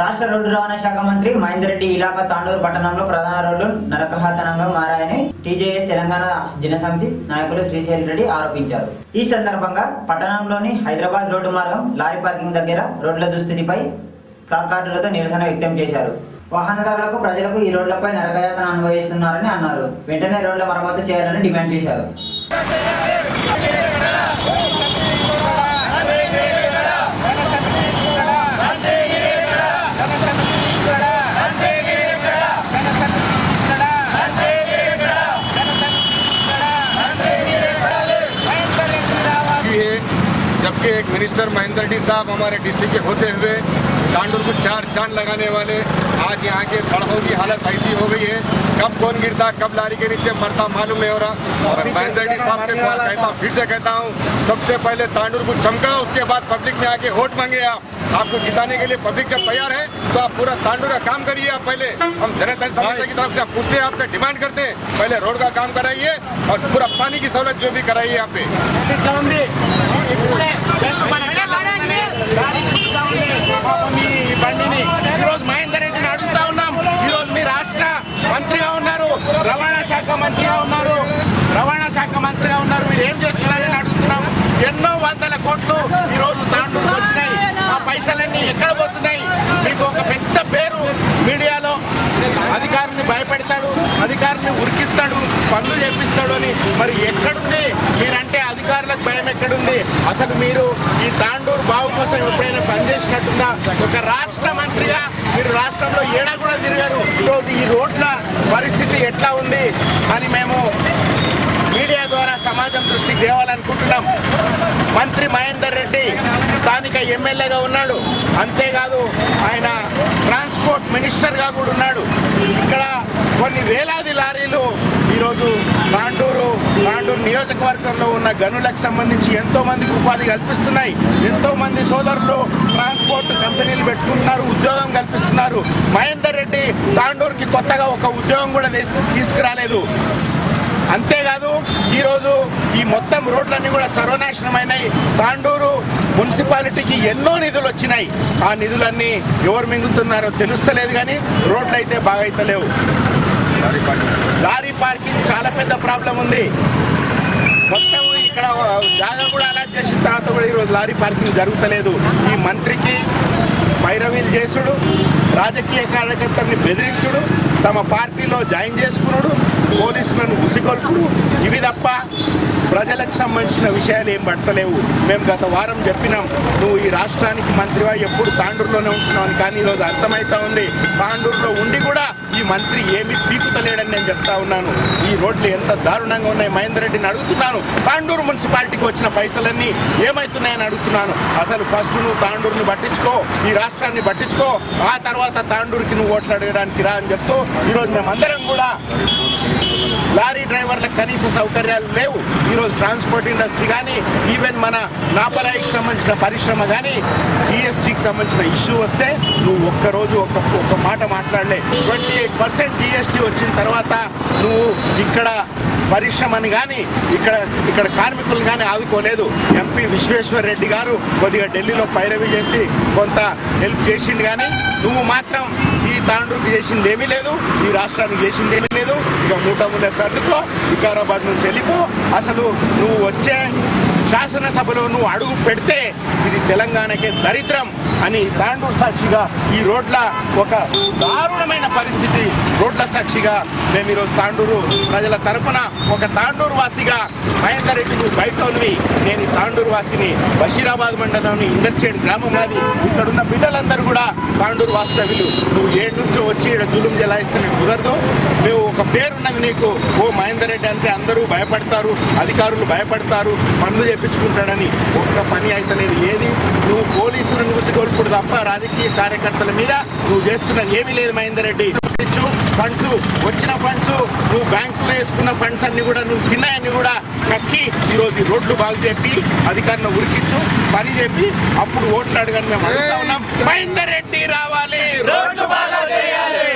రాష్ట్ర రోడ్డు రవాణా శాఖ మంత్రి మహేందర్ రెడ్డి ఇలాకా తాండూరు పట్టణంలో ప్రధాన రోడ్లు నరకహాతనంగా మారాయని టీజేఎస్ తెలంగాణ జనసమితి నాయకులు శ్రీశైల్ రెడ్డి ఆరోపించారు. ఈ సందర్భంగా పట్టణంలోని హైదరాబాద్ రోడ్డు మార్గం లారీ పార్కింగ్ దగ్గర రోడ్ల దుస్థితిపై ప్లాకార్డులతో నిరసన వ్యక్తం చేశారు. వాహనదారులకు ప్రజలకు ఈ రోడ్లపై నరకయాతన అనుభవిస్తున్నారని అన్నారు. వెంటనే రోడ్ల మరమ్మతు చేయాలని డిమాండ్ చేశారు. जबकि एक मिनिस्टर महेंद्र रेड्डी साहब हमारे डिस्ट्रिक्ट के होते हुए तांडुर को चार चाँद लगाने वाले आज यहाँ के सड़कों की हालत ऐसी हो गई है। कब कौन गिरता कब लारी के नीचे मरता मालूम नहीं हो रहा। और महेंद्र रेड्डी साहब से कहता फिर से कहता हूँ सबसे पहले तांडुर को चमका उसके बाद पब्लिक में आके वोट मांगे आप। आपको जिताने के लिए पब्लिक जब तैयार है तो आप पूरा तांडुर का काम करिए आप पहले। हम जनता समाज की तरफ़ से आप पूछते हैं आपसे डिमांड करते हैं पहले रोड का काम कराइए और पूरा पानी की सहूलत जो भी कराइए यहाँ पे। ఇట్లా ఉంది ఇప్పుడే జస్ట్ మన కళ్ళ ఈ బండిని ఈరోజు మహేందర్ రెడ్డిని అడుగుతా ఉన్నాం ఈరోజు మీ రాష్ట్ర మంత్రిగా ఉన్నారు రవాణా శాఖ మంత్రిగా ఉన్నారు రవాణా శాఖ మంత్రిగా ఉన్నారు మీరు ఏం చేస్తున్నారని అడుగుతున్నాం ఎన్నో వందల కోట్లు ఈరోజు తాండూరు వచ్చినాయి ఆ పైసలన్నీ ఎక్కడ పోతున్నాయి మీకు ఒక పెద్ద పేరు మీడియాలో అధికారుల్ని భయపెడతాడు అధికారుల్ని ఉరికిస్తాడు పనులు చేపిస్తాడు అని మరి ఎక్కడుంది? మీరంటే అధికారులకు భయం ఎక్కడుంది? అసలు మీరు ఈ తాండూరు బావు కోసం ఎప్పుడైనా పనిచేసినట్టుందా? ఒక రాష్ట్ర మంత్రిగా మీరు రాష్ట్రంలో ఏడా కూడా తిరిగారు. ఈరోజు ఈ రోడ్ల పరిస్థితి ఎట్లా ఉంది అని మేము మీడియా ద్వారా సమాజం దృష్టికి తేవాలనుకుంటున్నాం. మంత్రి మహేందర్ రెడ్డి స్థానిక ఎమ్మెల్యేగా ఉన్నాడు. అంతేకాదు ఆయన ట్రాన్స్పోర్ట్ మినిస్టర్గా కూడా ఉన్నాడు. ఇక్కడ కొన్ని వేలాది ఈరోజు తాండూరు తాండూరు నియోజకవర్గంలో ఉన్న గనులకు సంబంధించి ఎంతో మందికి ఉపాధి కల్పిస్తున్నాయి. ఎంతో మంది సోదరులు ట్రాన్స్పోర్ట్ కంపెనీలు పెట్టుకుంటున్నారు ఉద్యోగం కల్పిస్తున్నారు. మహేందర్ రెడ్డి తాండూరుకి కొత్తగా ఒక ఉద్యోగం కూడా తీసుకురాలేదు. అంతేకాదు ఈరోజు ఈ మొత్తం రోడ్లన్నీ కూడా సర్వనాశనమైనాయి. తాండూరు మున్సిపాలిటీకి ఎన్నో నిధులు వచ్చినాయి. ఆ నిధులన్నీ ఎవరు మింగుతున్నారో తెలుస్తలేదు కానీ రోడ్లు అయితే బాగైతలేవు. Lorry parking. చాలా పెద్ద ప్రాబ్లం ఉంది. మొత్తం ఇక్కడ జాగా కూడా అలాట్ చేసిన తర్వాత కూడా ఈరోజు లారీ పార్కింగ్ జరుగుతలేదు. ఈ మంత్రికి పైరవీలు చేసుడు రాజకీయ కార్యకర్తల్ని బెదిరించుడు తమ పార్టీలో జాయిన్ చేసుకున్నాడు పోలీసులను ఉసిగొల్పుడు. ఇవి తప్ప ప్రజలకు సంబంధించిన విషయాలు ఏం పడతలేవు. మేము గత వారం చెప్పినాం నువ్వు ఈ రాష్ట్రానికి మంత్రివా ఎప్పుడు తాండూరులోనే ఉంటున్నావు అని. కానీ ఈరోజు అర్థమవుతా ఉంది. తాండూరులో ఉండి కూడా ఈ మంత్రి ఏమి పీకుతలేడని నేను చెప్తా ఉన్నాను. ఈ రోడ్లు ఎంత దారుణంగా ఉన్నాయి మహేందర్ రెడ్డిని అడుగుతున్నాను. తాండూరు మున్సిపాలిటీకి వచ్చిన పైసలన్నీ ఏమవుతున్నాయని అడుగుతున్నాను. అసలు ఫస్ట్ నువ్వు తాండూరుని పట్టించుకో ఈ రాష్ట్రాన్ని పట్టించుకో ఆ తర్వాత తాండూరుకి నువ్వు ఓట్లు అడగడానికి రా అని చెప్తూ ఈరోజు మేమందరం కూడా లారీ డ్రైవర్లకు కనీస సౌకర్యాలు లేవు. ఈరోజు ట్రాన్స్పోర్ట్ ఇండస్ట్రీ కానీ ఈవెన్ మన నాపరాయికి సంబంధించిన పరిశ్రమ కానీ జిఎస్టీకి సంబంధించిన ఇష్యూ వస్తే నువ్వు ఒక్కరోజు ఒక్క ఒక్క మాట మాట్లాడలే. ట్వంటీ ఎయిట్ పర్సెంట్ జిఎస్టీ వచ్చిన తర్వాత నువ్వు ఇక్కడ పరిశ్రమని కానీ ఇక్కడ ఇక్కడ కార్మికులను కానీ ఆదుకోలేదు. ఎంపీ విశ్వేశ్వర్ రెడ్డి గారు కొద్దిగా ఢిల్లీలో పైరవి చేసి కొంత హెల్ప్ చేసిండు కానీ నువ్వు మాత్రం ఈ తాండ్రుకి చేసింది ఏమీ లేదు ఈ రాష్ట్రానికి చేసింది ఏమీ లేదు. ఇక మూట ముందే సర్దుకో వికారాబాద్ నుంచి వెళ్ళిపో. అసలు నువ్వు వచ్చే శాసనసభలోనూ అడుగు పెడితే ఇది తెలంగాణకే దరిద్రం అని తాండూరు సాక్షిగా ఈ రోడ్ల ఒక దారుణమైన పరిస్థితి రోడ్ల సాక్షిగా మేము ఈరోజు తాండూరు ప్రజల తరపున ఒక తాండూరు వాసిగా మహేందర్ రెడ్డి నువ్వు బయటవి నేను తాండూరు వాసిని బషీరాబాద్ మండలంలోని ఇందర్చేడు గ్రామం నాది ఇక్కడున్న బిడ్డలందరూ కూడా తాండూరు వాస్తవ్యులు. నువ్వు ఏడు నుంచో వచ్చి ఇక్కడ జులుం జలాయిస్తే నీకు కుదరదు. నువ్వు ఒక పేరున్నది నీకు. ఓ మహేందర్ రెడ్డి అంటే అందరూ భయపడతారు అధికారులు భయపడతారు పనులు చేపించుకుంటాడని ఒక్క పని అయితలేదు ఏది? నువ్వు పోలీసులను మూసికొల్పుడు తప్ప రాజకీయ కార్యకర్తల మీద నువ్వు చేస్తున్నది ఏమీ లేదు మహేందర్ రెడ్డి. ఫండ్స్ వచ్చిన ఫండ్స్ నువ్వు బ్యాంకులో వేసుకున్న ఫండ్స్ అన్ని కూడా నువ్వు తిన్నాయని కూడా కక్కి ఈరోజు రోడ్లు బాగు చెప్పి అధికారులను ఉరికించు పని చెప్పి అప్పుడు ఓట్లు అడగని మేము అడుగుతా ఉన్నాం. మహేందర్ రెడ్డి రావాలి. రోడ్లు బాగా చేయాలి.